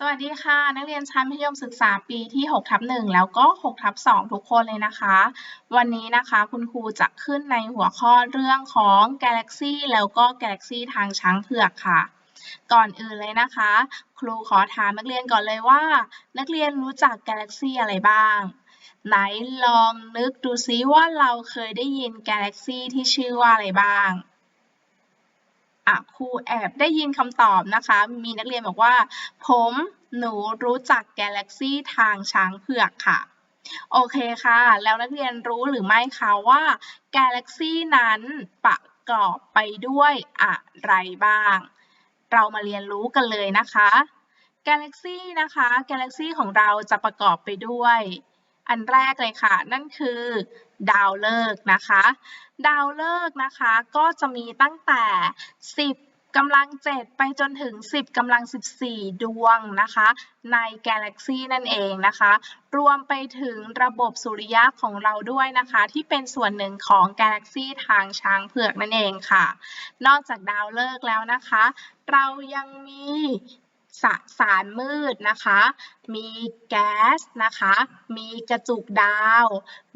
สวัสดีค่ะ นักเรียนชั้นมัธยมศึกษาปีที่6ทับ1แล้วก็6ทับ2ทุกคนเลยนะคะ วันนี้นะคะคุณครูจะขึ้นในหัวข้อเรื่องของ Galaxy แล้วก็ Galaxy ทางช้างเผือกค่ะ ก่อนอื่นเลยนะคะ ครูขอถามนักเรียนก่อนเลยว่า นักเรียนรู้จัก Galaxy อะไรบ้าง ไหนลองนึกดูซิว่าเราเคยได้ยิน Galaxy ที่ชื่อว่าอะไรบ้าง อะครูแอบได้ยินคำตอบนะคะ มีนักเรียนบอกว่า ผมหนูรู้จัก Galaxy ทางช้างเผือกค่ะ โอเคค่ะ แล้วนักเรียนรู้หรือไม่คะว่า Galaxy นั้นประกอบไปด้วยอะไรบ้าง เรามาเรียนรู้กันเลยนะคะ Galaxy นะคะ Galaxy ของเราจะประกอบไปด้วย อันแรกเลยค่ะ นั่นคือ ดาวฤกษ์นะคะ ดาวฤกษ์นะคะก็จะมีตั้งแต่ 10กำลัง 7 ไปจนถึง 10กำลัง 14 ดวงนะคะ ในกาแล็กซีนั่นเองนะคะ รวมไปถึงระบบสุริยะของเราด้วยนะคะ ที่เป็นส่วนหนึ่งของกาแล็กซีทางช้างเผือกนั่นเองค่ะ นอกจากดาวฤกษ์แล้วนะคะ เรายังมี สสารมืดนะคะ มีแก๊สนะคะ มีกระจุกดาว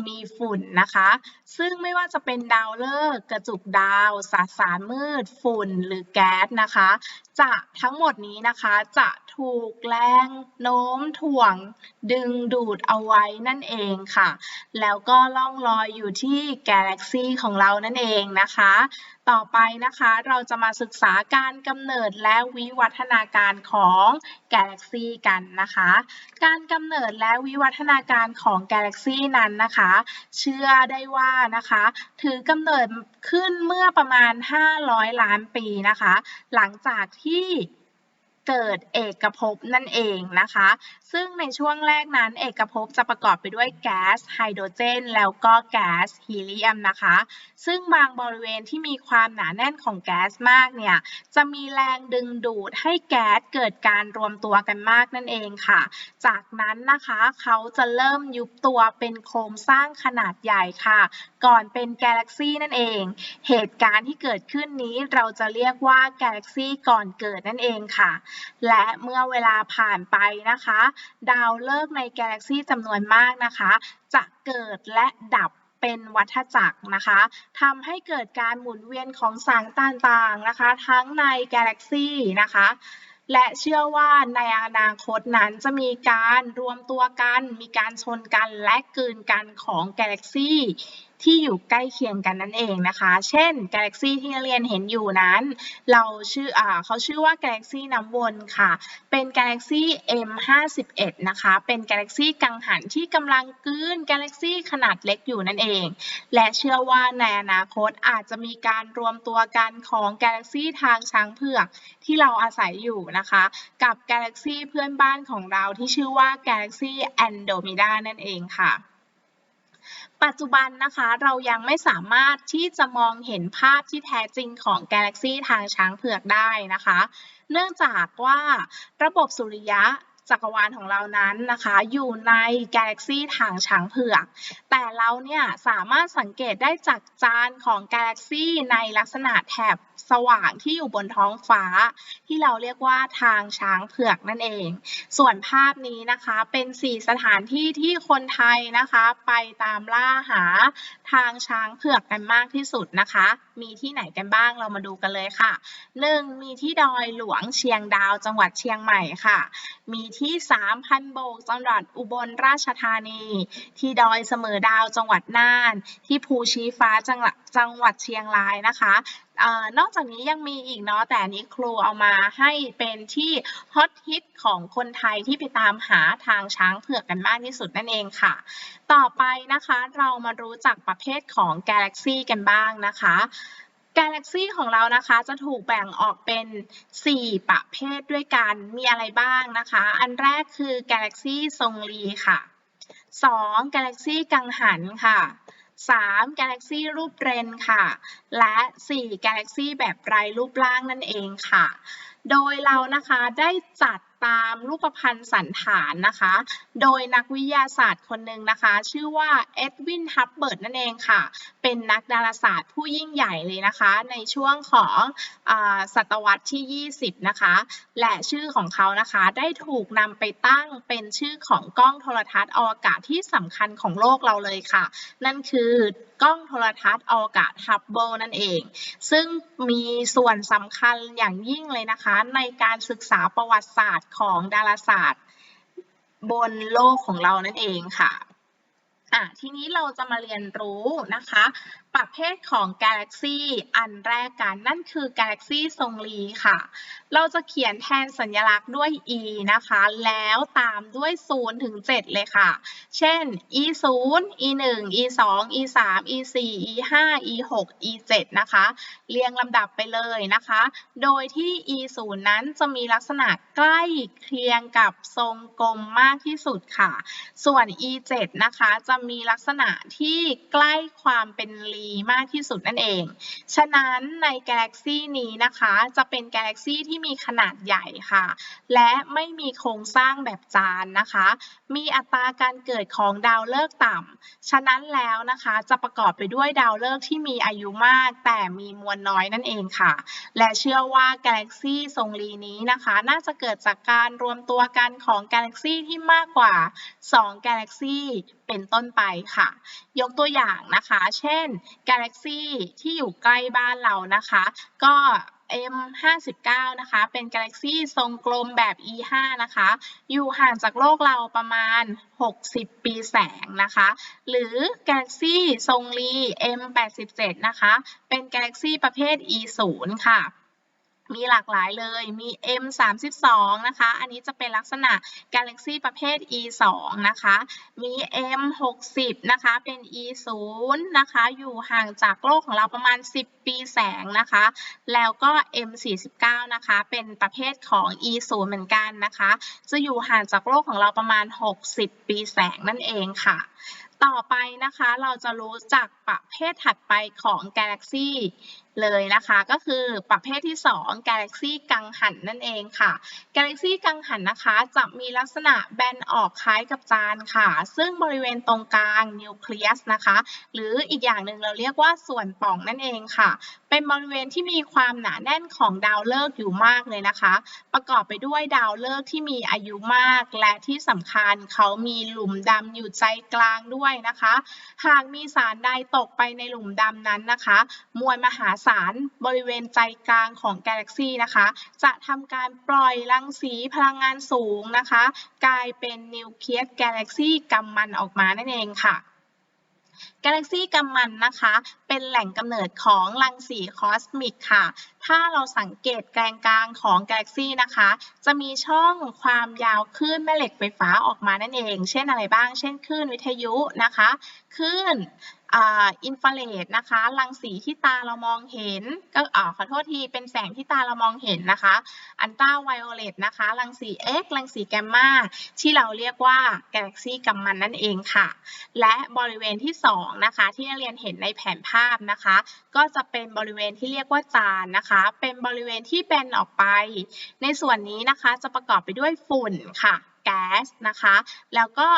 มีฝุ่นนะคะ ซึ่งไม่ว่าจะเป็นดาวฤกษ์กระจุกดาวสสารมืด ฝุ่นหรือแก๊สนะคะ จะทั้งหมดนี้นะคะจะถูกแรงโน้มถ่วงดึงดูดเอาไว้นั่นเองค่ะ แล้วก็ล่องลอยอยู่ที่กาแล็กซีของเรานั่นเองนะคะ ต่อไปนะคะเราจะมาศึกษาการกำเนิดและวิวัฒนาการของกาแล็กซีกันนะคะ การกำเนิดและวิวัฒนาการของกาแล็กซีนั้นนะคะ เชื่อได้ว่านะคะ ถือกำเนิดขึ้นเมื่อประมาณ 500 ล้านปีนะคะ หลังจากที่ เกิดเอกภพนั่นเองนะคะ ซึ่งในช่วงแรกนั้นเอกภพจะประกอบไปด้วยแก๊สไฮโดรเจน แล้วก็แก๊สฮีเลียมนะคะ ซึ่งบางบริเวณที่มีความหนาแน่นของแก๊สมากเนี่ย จะมีแรงดึงดูดให้แก๊สเกิดการรวมตัวกันมากนั่นเองค่ะ จากนั้นนะคะเขาจะเริ่มยุบตัวเป็นโครงสร้างขนาดใหญ่ค่ะ ก่อนเป็นกาแล็กซีนั่นเอง เหตุการณ์ที่เกิดขึ้นนี้เราจะเรียกว่ากาแล็กซีก่อนเกิดนั่นเองค่ะและเมื่อเวลาผ่านไปนะคะ ดาวฤกษ์ในกาแล็กซีจำนวนมากนะคะ จะเกิดและดับเป็นวัฏจักรนะคะทำให้เกิดการหมุนเวียนของแสงต่างๆนะคะ ทั้งในกาแล็กซีนะคะและเชื่อว่าในอนาคตนั้นจะมีการรวมตัวกัน มีการชนกันและกืนกันของกาแล็กซี่ ที่อยู่ใกล้เคียงกันนั่นเองนะคะ เช่นกาแล็กซีที่นักเรียนเห็นอยู่นั้น เราชื่ออ่าเขาชื่อว่ากาแล็กซีน้ำวนค่ะ เป็นกาแล็กซี M51 นะคะ เป็นกาแล็กซีกังหันที่กำลังกลืนกาแล็กซีขนาดเล็กอยู่นั่นเอง และเชื่อว่าในอนาคตอาจจะมีการรวมตัวกันของกาแล็กซีทางช้างเผือกที่เราอาศัยอยู่นะคะ กับกาแล็กซีเพื่อนบ้านของเราที่ชื่อว่ากาแล็กซีแอนโดมิดานั่นเองค่ะ ปัจจุบันนะคะเรายังไม่สามารถที่จะมองเห็นภาพที่แท้จริงของกาแล็กซีทางช้างเผือกได้นะคะ เนื่องจากว่าระบบสุริยะจักรวาลของเรานั้นนะคะอยู่ในกาแล็กซีทางช้างเผือก แต่เราเนี่ยสามารถสังเกตได้จากจานของกาแล็กซีในลักษณะแถบ สว่างที่อยู่บนท้องฟ้า ที่เราเรียกว่าทางช้างเผือกนั่นเอง ส่วนภาพนี้นะคะเป็น 4 สถานที่ที่คนไทยนะคะไปตามล่าหาทางช้างเผือกกันมากที่สุดนะคะ มีที่ไหนกันบ้างเรามาดูกันเลยค่ะ 1. มีที่ดอยหลวงเชียงดาวจังหวัดเชียงใหม่ค่ะ มีที่3,000โบกจังหวัดอุบลราชธานี ที่ดอยเสมอดาวจังหวัดน่าน ที่ภูชีฟ้าจังหวัดจังหวัดเชียงรายนะคะ นอกจากนี้ยังมีอีกเนาะแต่นนี้ครูเอามาให้เป็นที่ฮอตฮิตของคนไทยที่ไปตามหาทางช้างเผือกกันมากที่สุดนั่นเองค่ะ ต่อไปนะคะเรามารู้จักประเภทของกาแล็กซีกันบ้างนะคะกาแล็กซีของเรานะคะจะถูกแบ่งออกเป็น 4 ประเภทด้วยกัน มีอะไรบ้างนะคะ อันแรกคือกาแล็กซีทรงรีค่ะ 2. กาแล็กซีกังหันค่ะ 3. กาแล็กซีรูปเรนค่ะ และ 4. กาแล็กซีแบบไร้รูปร่างนั่นเองค่ะ โดยเรานะคะได้จัด ตามรูปพรรณสันฐานนะคะ โดยนักวิทยาศาสตร์คนหนึ่งนะคะ ชื่อว่าเอ็ดวิน ฮับเบิร์ตนั่นเองค่ะ เป็นนักดาราศาสตร์ผู้ยิ่งใหญ่เลยนะคะ ในช่วงของอศตวรรษที่ 20 นะคะ และชื่อของเขานะคะ ได้ถูกนำไปตั้งเป็นชื่อของกล้องโทรทัศน์อวกาศที่สำคัญของโลกเราเลยค่ะ นั่นคือ กล้องโทรทัศน์อวกาศฮับเบิลนั่นเอง ซึ่งมีส่วนสำคัญอย่างยิ่งเลยนะคะ ในการศึกษาประวัติศาสตร์ของดาราศาสตร์ บนโลกของเรานั่นเองค่ะอะทีนี้เราจะมาเรียนรู้นะคะประเภทของกาแล็กซีอันแรกกันนั่นคือกาแล็กซีทรงรีค่ะ เราจะเขียนแทนสัญลักษณ์ด้วย e นะคะ แล้วตามด้วย 0 ถึง 7 เลยค่ะ เช่น e 0 e 1 e 2 e 3 e 4 e 5 e 6 e 7นะคะ เรียงลำดับไปเลยนะคะ โดยที่ e 0นั้นจะมีลักษณะใกล้เคียงกับทรงกลมมากที่สุดค่ะ ส่วน e 7นะคะ จะมีลักษณะที่ใกล้ความเป็นรีมากที่สุดนั่นเอง ฉะนั้นในกาแล็กซีนี้นะคะจะเป็นกาแล็กซีที่มีขนาดใหญ่ค่ะ และไม่มีโครงสร้างแบบจานนะคะ มีอัตราการเกิดของดาวฤกษ์ต่ำ ฉะนั้นแล้วนะคะจะประกอบไปด้วยดาวฤกษ์ที่มีอายุมาก แต่มีมวลน้อยนั่นเองค่ะ และเชื่อว่ากาแล็กซีทรงรีนี้นะคะ น่าจะเกิดจากการรวมตัวกันของกาแล็กซีที่มากกว่า2กาแล็กซี เป็นต้นไปค่ะ ยกตัวอย่างนะคะ เช่นกาแล็กซีที่อยู่ใกล้บ้านเรานะคะ ก็ M59 นะคะ เป็นกาแล็กซีทรงกลมแบบ E5 นะคะ อยู่ห่างจากโลกเราประมาณ 60 ปีแสงนะคะ หรือกาแล็กซีทรงรี M87 นะคะ เป็นกาแล็กซีประเภท E0 ค่ะ มีหลากหลายเลย มี M32 นะคะ อันนี้จะเป็นลักษณะกาแล็กซีประเภท E2 นะคะ มี M60 นะคะ เป็น E0 นะคะ อยู่ห่างจากโลกของเราประมาณ 10 ปีแสงนะคะ แล้วก็ M49 นะคะ เป็นประเภทของ E0 เหมือนกันนะคะ จะอยู่ห่างจากโลกของเราประมาณ 60 ปีแสงนั่นเองค่ะต่อไปนะคะเราจะรู้จักประเภทถัดไปของกาแล็กซีเลยนะคะ ก็คือประเภทที่2กาแล็กซีกังหันนั่นเองค่ะกาแล็กซีกังหันนะคะ จะมีลักษณะแบนออกคล้ายกับจานค่ะ ซึ่งบริเวณตรงกลางนิวเคลียสนะคะ หรืออีกอย่างหนึ่งเราเรียกว่าส่วนป่องนั่นเองค่ะ เป็นบริเวณที่มีความหนาแน่นของดาวฤกษ์อยู่มากเลยนะคะ ประกอบไปด้วยดาวฤกษ์ที่มีอายุมาก และที่สำคัญเขามีหลุมดำอยู่ใจกลางด้วยนะคะ หากมีสารใดตกไปในหลุมดำนั้นนะคะ มวลมหาศารบริเวณใจกลางของกาแล็กซีนะคะ จะทำการปล่อยรังสีพลังงานสูงนะคะ กลายเป็นนิวเคลียสกาแล็กซีกำมันออกมานั่นเองค่ะกาแล็กซีกำมันนะคะ เป็นแหล่งกำเนิดของรังสีคอสมิกค่ะ ถ้าเราสังเกตแกนกลางของกาแล็กซีนะคะ จะมีช่องความยาวคลื่นแม่เหล็กไฟฟ้าออกมานั่นเอง เช่นอะไรบ้าง เช่นคลื่นวิทยุนะคะคลื่นอินฟราเรดนะคะรังสีที่ตาเรามองเห็น ก็อ่าขอโทษที เป็นแสงที่ตาเรามองเห็นนะคะ อันตราไวโอเลตนะคะ รังสี X รังสีแกมมาที่เราเรียกว่ากาแล็กซีกัมมันนั่นเองค่ะ และบริเวณที่ 2นะคะที่นักเรียนเห็นในแผนภาพนะคะ ก็จะเป็นบริเวณที่เรียกว่าจานนะคะ เป็นบริเวณที่แบนออกไป ในส่วนนี้นะคะจะประกอบไปด้วยฝุ่นค่ะแก๊สนะคะ แล้วก็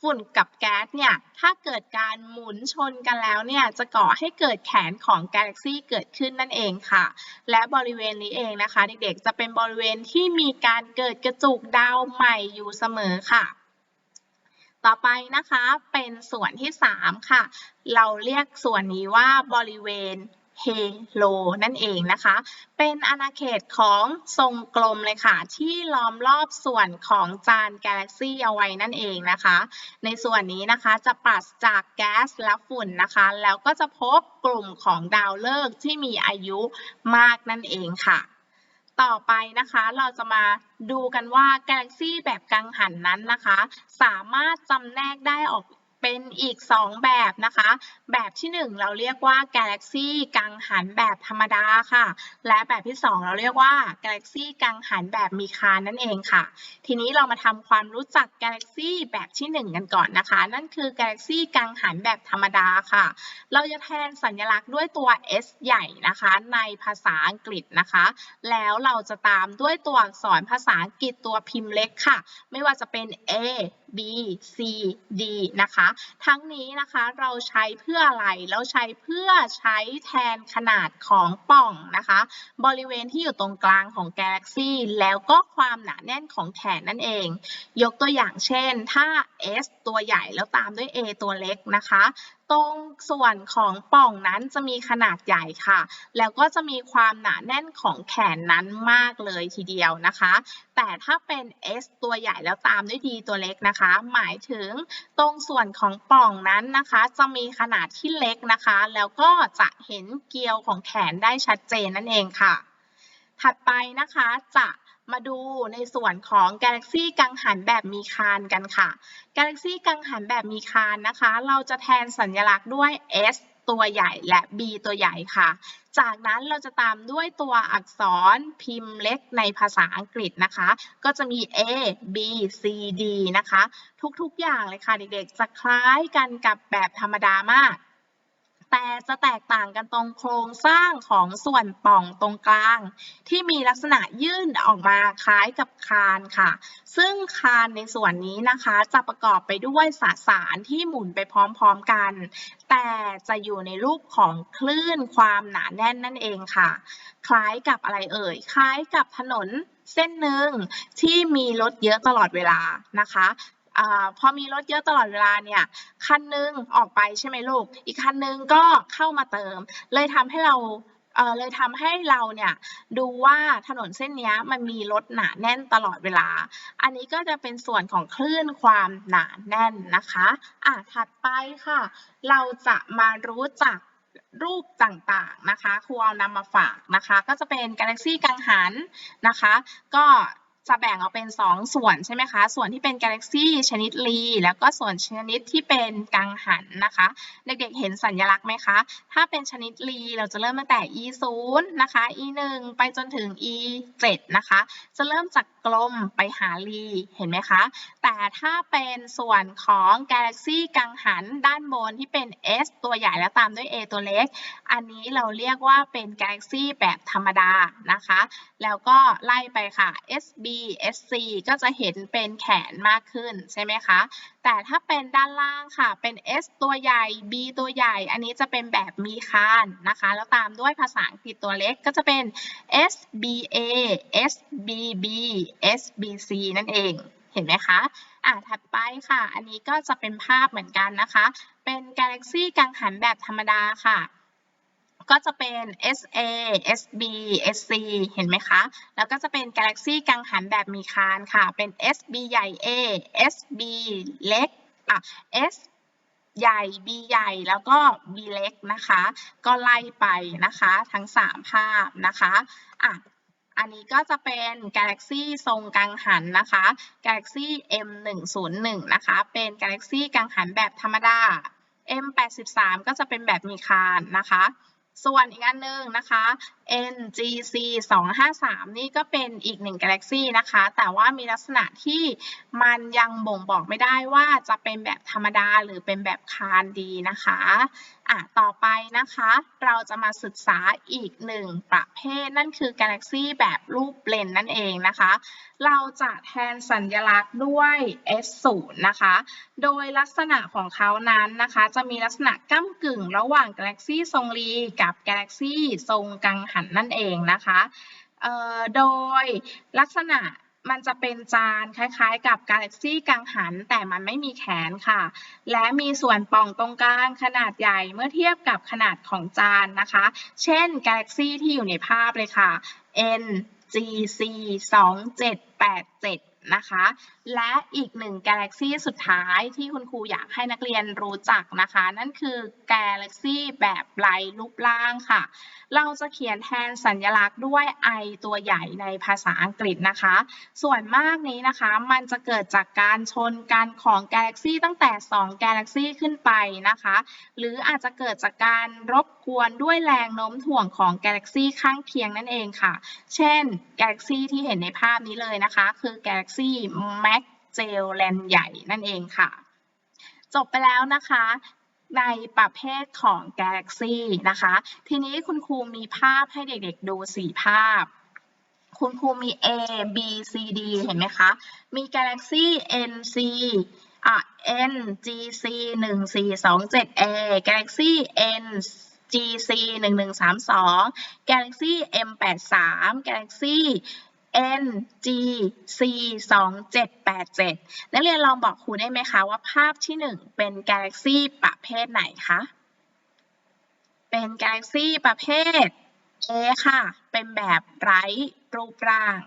ฝุ่นกับแก๊สเนี่ยถ้าเกิดการหมุนชนกันแล้วเนี่ยจะก่อให้เกิดแขนของกาแล็กซีเกิดขึ้นนั่นเองค่ะ และบริเวณนี้เองนะคะ เด็กๆจะเป็นบริเวณที่มีการเกิดกระจุกดาวใหม่อยู่เสมอค่ะ ต่อไปนะคะเป็นส่วนที่ 3 ค่ะ เราเรียกส่วนนี้ว่าบริเวณเฮโลนั่นเองนะคะ เป็นอาณาเขตของทรงกลมเลยค่ะ ที่ล้อมรอบส่วนของจานกาแล็กซีเอาไว้นั่นเองนะคะ ในส่วนนี้นะคะจะปราศจากแก๊สและฝุ่นนะคะ แล้วก็จะพบกลุ่มของดาวฤกษ์ที่มีอายุมากนั่นเองค่ะ ต่อไปนะคะเราจะมาดูกันว่ากาแล็กซี่แบบกังหันนั้นนะคะ สามารถจำแนกได้ออก เป็นอีก 2 แบบนะคะ แบบที่ 1 เราเรียกว่า Galaxy กังหันแบบธรรมดาค่ะ และแบบที่ 2 เราเรียกว่า Galaxy กังหันแบบมีคานนั่นเองค่ะ ทีนี้เรามาทำความรู้จัก Galaxy แบบที่ 1 กันก่อนนะคะ นั่นคือ Galaxy กังหันแบบธรรมดาค่ะ เราจะแทนสัญลักษณ์ด้วยตัว S ใหญ่นะคะ ในภาษาอังกฤษนะคะ แล้วเราจะตามด้วยตัวอักษรภาษาอังกฤษตัวพิมพ์เล็กค่ะ ไม่ว่าจะเป็น A B C D นะคะทั้งนี้นะคะเราใช้เพื่ออะไร เราใช้เพื่อใช้แทนขนาดของป่องนะคะ บริเวณที่อยู่ตรงกลางของกาแล็กซี่แล้วก็ความหนาแน่นของแขนนั่นเอง ยกตัวอย่างเช่น ถ้า S ตัวใหญ่แล้วตามด้วย A ตัวเล็กนะคะ ตรงส่วนของป่องนั้นจะมีขนาดใหญ่ค่ะ แล้วก็จะมีความหนาแน่นของแขนนั้นมากเลยทีเดียวนะคะ แต่ถ้าเป็น S ตัวใหญ่แล้วตามด้วย D ตัวเล็กนะคะ หมายถึงตรงส่วนของป่องนั้นนะคะ จะมีขนาดที่เล็กนะคะ แล้วก็จะเห็นเกลียวของแขนได้ชัดเจนนั่นเองค่ะ ถัดไปนะคะจะ มาดูในส่วนของ Galaxy กังหันแบบมีคานกันค่ะ Galaxy กังหันแบบมีคานนะคะ เราจะแทนสัญลักษณ์ด้วย S ตัวใหญ่และ B ตัวใหญ่ค่ะ จากนั้นเราจะตามด้วยตัวอักษรพิมพ์เล็กในภาษาอังกฤษนะคะ ก็จะมี A B C D นะคะ ทุกๆอย่างเลยค่ะเด็กๆ จะคล้ายกันกับแบบธรรมดามาก แต่จะแตกต่างกันตรงโครงสร้างของส่วนป่องตรงกลาง ที่มีลักษณะยื่นออกมาคล้ายกับคานค่ะ ซึ่งคานในส่วนนี้นะคะจะประกอบไปด้วยสสารที่หมุนไปพร้อมๆกัน แต่จะอยู่ในรูปของคลื่นความหนาแน่นนั่นเองค่ะ คล้ายกับอะไรเอ่ย คล้ายกับถนนเส้นหนึ่งที่มีรถเยอะตลอดเวลานะคะ อพอมีรถเยอะตลอดเวลาเนี่ยคันหนึงออกไปใช่ไหมลูก อีกคันหนึงก็เข้ามาเติม เลยทำให้เราเออเลยทำให้เราเนี่ยดูว่าถนนเส้นนี้มันมีรถหนาแน่นตลอดเวลา อันนี้ก็จะเป็นส่วนของคลื่นความหนาแน่นนะคะอะถัดไปค่ะ เราจะมารู้จักรูปต่างๆนะคะ ครูเอานำมาฝากนะคะ ก็จะเป็น Galaxy กังหันนะคะ ก็ จะแบ่งออกเป็น 2 ส่วนใช่ไหมคะ ส่วนที่เป็น Galaxy ชนิดรี แล้วก็ส่วนชนิดที่เป็นกังหันนะคะ เด็กๆเห็นสัญลักษณ์ไหมคะ ถ้าเป็นชนิดรี เราจะเริ่มตั้งแต่ e 0นะคะ e 1ไปจนถึง e 7นะคะ จะเริ่มจากกลมไปหารี เห็นไหมคะ แต่ถ้าเป็นส่วนของ Galaxy กังหันด้านบนที่เป็น S ตัวใหญ่แล้วตามด้วย A ตัวเล็ก อันนี้เราเรียกว่าเป็น Galaxy แบบธรรมดานะคะ แล้วก็ไล่ไปค่ะ SB SC ก็จะเห็นเป็นแขนมากขึ้นใช่ไหมคะ แต่ถ้าเป็นด้านล่างค่ะ เป็น S ตัวใหญ่ B ตัวใหญ่ อันนี้จะเป็นแบบมีคานนะคะ แล้วตามด้วยภาษาอังกฤษตัวเล็กก็จะเป็น SBA SBB SBC นั่นเอง เห็นไหมคะ อะถัดไปค่ะ อันนี้ก็จะเป็นภาพเหมือนกันนะคะ เป็น Galaxy กังหันแบบธรรมดาค่ะ ก็จะเป็น SA SB SC เห็นไหมคะ แล้วก็จะเป็น Galaxy กังหันแบบมีคานค่ะ เป็น SB ใหญ่ A SB เล็กอะ S ใหญ่ B ใหญ่ แล้วก็ B เล็กนะคะ ก็ไล่ไปนะคะ ทั้ง 3 ภาพนะคะอะอันนี้ก็จะเป็น Galaxy ทรงกังหันนะคะ Galaxy M101 นะคะ เป็น Galaxy กังหันแบบธรรมดา M83 ก็จะเป็นแบบมีคานนะคะ ส่วนอีกอันหนึ่งนะคะ NGC 253นี่ก็เป็นอีกหนึ่งกาแล็กซี่นะคะ แต่ว่ามีลักษณะที่มันยังบ่งบอกไม่ได้ว่าจะเป็นแบบธรรมดาหรือเป็นแบบคานดีนะคะ อะต่อไปนะคะ เราจะมาศึกษาอีกหนึ่งประเภทนั่นคือ Galaxy แบบรูปเลนนั่นเองนะคะ เราจะแทนสัญลักษณ์ด้วย S0 นะคะ โดยลักษณะของเขานั้นนะคะ จะมีลักษณะก้ากึ่งระหว่าง Galaxy ทรงรีกับ Galaxy ทรงกังหันนั่นเองนะคะโดยลักษณะ มันจะเป็นจานคล้ายๆ กับกาแล็กซี่กังหัน แต่มันไม่มีแขนค่ะ และมีส่วนป่องตรงกลางขนาดใหญ่เมื่อเทียบกับขนาดของจานนะคะ เช่นกาแล็กซี่ที่อยู่ในภาพเลยค่ะ N G C 2 7 8 7 นะคะ และอีกหนึ่งกาแล็กซี่สุดท้ายที่คุณครูอยากให้นักเรียนรู้จักนะคะ นั่นคือกาแล็กซี่แบบไร้รูปร่างค่ะ เราจะเขียนแทนสัญลักษณ์ด้วย i ตัวใหญ่ในภาษาอังกฤษนะคะ ส่วนมากนี้นะคะมันจะเกิดจากการชนกันของกาแล็กซี่ตั้งแต่ 2 กาแล็กซี่ขึ้นไปนะคะ หรืออาจจะเกิดจากการรบกวนด้วยแรงโน้มถ่วงของกาแล็กซี่ข้างเคียงนั่นเองค่ะ เช่นกาแล็กซี่ที่เห็นในภาพนี้เลยนะคะ คือกาแล็กซี่แม็กเจลแลนใหญ่นั่นเองค่ะ จบไปแล้วนะคะในประเภทของ Galaxy นะคะ ทีนี้คุณครูมีภาพให้เด็กๆดู 4 ภาพ คุณครูมี A B C D เห็นไหมคะ มี Galaxy N C อะ N G C 1 4 2 7 A Galaxy N G C 1 1 3 2 Galaxy M 8 3 Galaxy N G C 2 7 8 7 นักเรียนลองบอกครูได้ไหมคะว่าภาพที่ 1 เป็น Galaxy ประเภทไหนคะ เป็น Galaxy ประเภท A ค่ะ เป็นแบบไร้รูปร่าง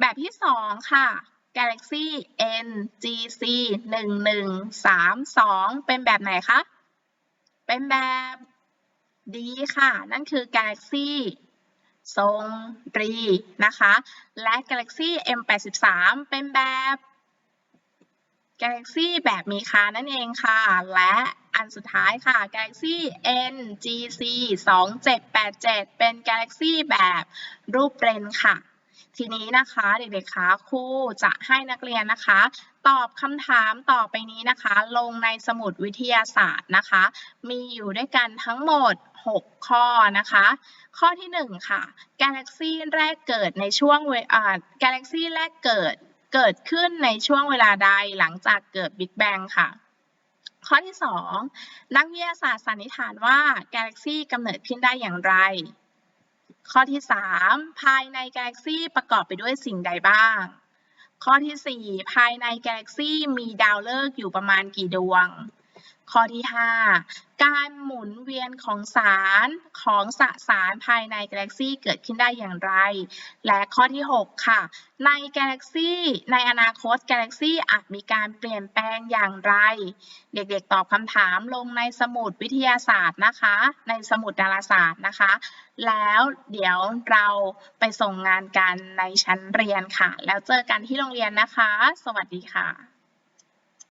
แบบที่ 2 ค่ะ Galaxy N G C 1 1 3 2 เป็นแบบไหนคะ เป็นแบบดีค่ะ นั่นคือ Galaxy ทรงรีนะคะ และ Galaxy M83 เป็นแบบ Galaxy แบบมีคานั่นเองค่ะ และอันสุดท้ายค่ะ Galaxy NGC 2787 เป็น Galaxy แบบรูปเรนค่ะ ทีนี้นะคะเด็กๆคะครูจะให้นักเรียนนะคะ ตอบคำถามต่อไปนี้นะคะ ลงในสมุดวิทยาศาสตร์นะคะ มีอยู่ด้วยกันทั้งหมด 6 ข้อนะคะ ข้อที่ 1 ค่ะกาแล็กซีแรกเกิดในช่วงเวอ่ากาแล็กซีแรกเกิดเกิดขึ้นในช่วงเวลาใดหลังจากเกิดบิ๊กแบงค่ะข้อที่ 2 นักวิทยาศาสตร์สันนิษฐานว่ากาแล็กซีกำเนิดขึ้นได้อย่างไร ข้อที่ 3 ภายในกาแล็กซี่ประกอบไปด้วยสิ่งใดบ้าง ข้อที่ 4 ภายในกาแล็กซี่มีดาวฤกษ์อยู่ประมาณกี่ดวง ข้อที่ 5 การหมุนเวียนของสารของสสารภายในกาแล็กซี่เกิดขึ้นได้อย่างไร และข้อที่ 6 ค่ะ ในกาแล็กซี่ในอนาคตกาแล็กซี่อาจมีการเปลี่ยนแปลงอย่างไร เด็กๆตอบคำถามลงในสมุดวิทยาศาสตร์นะคะ ในสมุดดาราศาสตร์นะคะ แล้วเดี๋ยวเราไปส่งงานกันในชั้นเรียนค่ะ แล้วเจอกันที่โรงเรียนนะคะ สวัสดีค่ะ